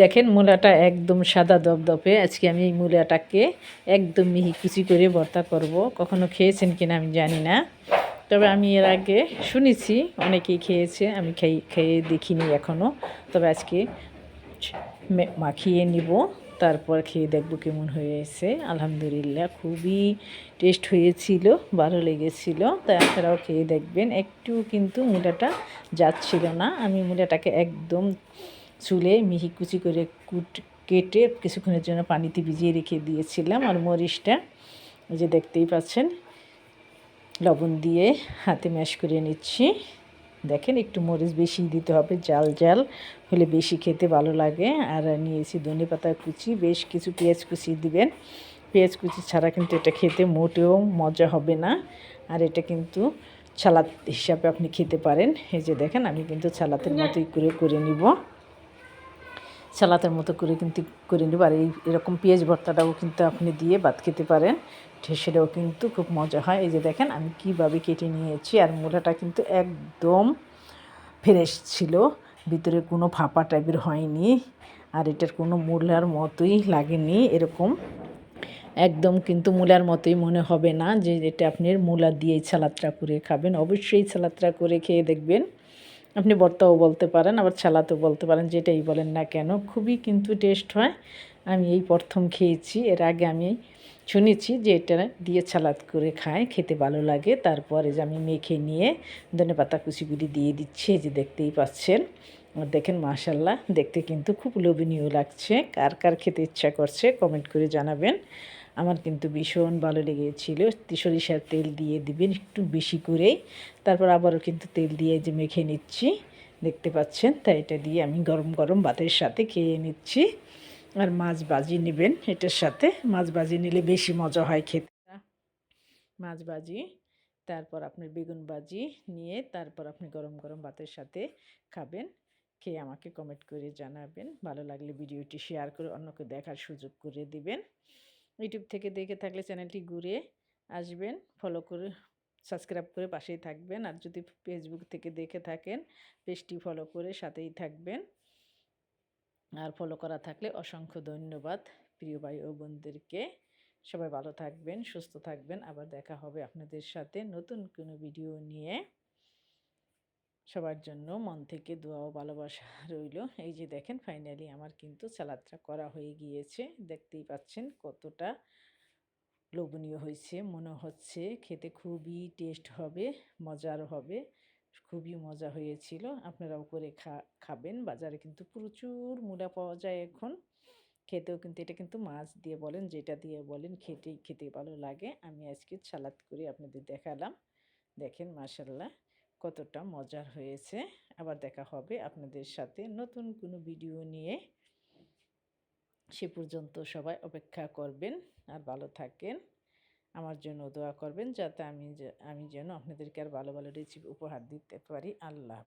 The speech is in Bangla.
দেখেন মূলাটা একদম সাদা দপদপে। আজকে আমি এই মূলাটাকে একদম মিহি কুচি করে ভর্তা করব। কখনো খেয়েছেন কিনা আমি জানি না। তবে আমি এর আগে শুনেছি, অনেকেই খেয়েছে, আমি খেয়ে খেয়ে দেখিনি এখনও তবে আজকে মাখিয়ে নিব, তারপর খেয়ে দেখব কেমন হয়েছে। আলহামদুলিল্লাহ খুবই টেস্ট হয়েছিল, ভালো লেগেছিল। তাই আপনারাও খেয়ে দেখবেন। একটু কিন্তু মূলাটা যাচ্ছিল না। আমি মূলাটাকে একদম চুলে মিহি কুচি করে কুট কেটে কিছুক্ষণের জন্য পানিতে ভিজিয়ে রেখে দিয়েছিলাম আর মরিচটা ওই যে দেখতেই পাচ্ছেন লবণ দিয়ে হাতে ম্যাশ করে নিচ্ছি। দেখেন একটু মরিচ বেশি দিতে হবে জাল জাল হলে বেশি খেতে ভালো লাগে। আর নিয়েছি ধনে পাতা কুচি বেশ কিছু পেঁয়াজ কুচি দিবেন। পেঁয়াজ কুচি ছাড়া কিন্তু এটা খেতে মোটেও মজা হবে না। আর এটা কিন্তু ছালাদ হিসাবে আপনি খেতে পারেন। এই যে দেখেন আমি কিন্তু ছালাতের মতোই করে করে নিব। সালাতের মতো করে কিন্তু করে নেব আর এই এরকম পেঁয়াজ ভর্তাটাও কিন্তু আপনি দিয়ে ভাত খেতে পারেন সেটাও কিন্তু খুব মজা হয়। এই যে দেখেন, আমি কীভাবে কেটে নিয়েছি, আর মূলাটা কিন্তু একদম ফ্রেশ ছিল। ভিতরে কোনো ফাঁপা টাইপের হয়নি, আর এটার কোনো মূলার মতোই লাগেনি, এরকম। একদম কিন্তু মূলার মতোই মনে হবে না যে এটা আপনি মূলা দিয়ে সালাদটা করে খাবেন। অবশ্যই সালাদটা করে খেয়ে দেখবেন। আপনি বর্তাও বলতে পারেন, আবার ছালাতেও বলতে পারেন, যেটাই বলেন না কেন, খুবই কিন্তু টেস্ট হয়। আমি এই প্রথম খেয়েছি, এর আগে আমি শুনেছি যে এটা দিয়ে ছালাদ করে খায়, খেতে ভালো লাগে। তারপরে যে আমি মেখে নিয়ে ধনে পাতা কুচিগুলি দিয়ে দিচ্ছি যে দেখতেই পাচ্ছেন। দেখেন মাশাল্লাহ, দেখতে কিন্তু খুব লোভনীয় লাগছে। কার কার খেতে ইচ্ছা করছে কমেন্ট করে জানাবেন। আমার কিন্তু ভীষণ ভালো লেগেছিল। সরিষার তেল দিয়ে দিবেন একটু বেশি করেই। তারপর আবারও কিন্তু তেল দিয়ে যে মেখে নিচ্ছি, দেখতে পাচ্ছেন? তাই এটা দিয়ে আমি গরম গরম ভাতের সাথে খেয়ে নিচ্ছি। আর মাছ বাজি নেবেন এটার সাথে। মাছ বাজি নিলে বেশি মজা হয় খেতে। মাছ বাজি তারপর আপনার বেগুন বাজি নিয়ে তারপর আপনি গরম গরম ভাতের সাথে খাবেন। খেয়ে আমাকে কমেন্ট করে জানাবেন। ভালো লাগলে ভিডিওটি শেয়ার করে অন্যকে দেখার সুযোগ করে দিবেন। ইউটিউব থেকে দেখে থাকলে চ্যানেলটি ঘুরে আসবেন ফলো করে সাবস্ক্রাইব করে পাশেই থাকবেন। আর যদি ফেসবুক থেকে দেখে থাকেন পেজটি ফলো করে সাথেই থাকবেন। আর ফলো করা থাকলে অসংখ্য ধন্যবাদ প্রিয় ভাই ও বোনদেরকে। সবাই ভালো থাকবেন, সুস্থ থাকবেন। আবার দেখা হবে আপনাদের সাথে নতুন কোনো ভিডিও নিয়ে। সবার জন্য মন থেকে দোয়া ও ভালোবাসা রইল। এই যে দেখেন ফাইনালি আমার কিন্তু সালাদটা করা হয়ে গিয়েছে। দেখতেই পাচ্ছেন কতটা লোভনীয় হয়েছে। মনে হচ্ছে খেতে খুবই টেস্ট হবে, মজার হবে, খুবই মজা হয়েছিল। আপনারাও করে খা, খাবেন। বাজারে কিন্তু প্রচুর মূলা পাওয়া যায় এখন। খেতেও কিন্তু এটা কিন্তু মাছ দিয়ে বলেন, যেটা দিয়ে বলেন, খেতেই খেতে ভালো লাগে। আমি আজকে সালাদ করে আপনাদের দেখালাম। দেখেন মাসাল্লাহ কতটা মজার হয়েছে। আবার দেখা হবে আপনাদের সাথে নতুন কোনো ভিডিও নিয়ে। সে পর্যন্ত সবাই অপেক্ষা করবেন আর ভালো থাকেন। আমার জন্য দোয়া করবেন যাতে আমি আমি যেন আপনাদেরকে আর ভালো ভালো রেসিপি উপহার দিতে পারি। আল্লাহ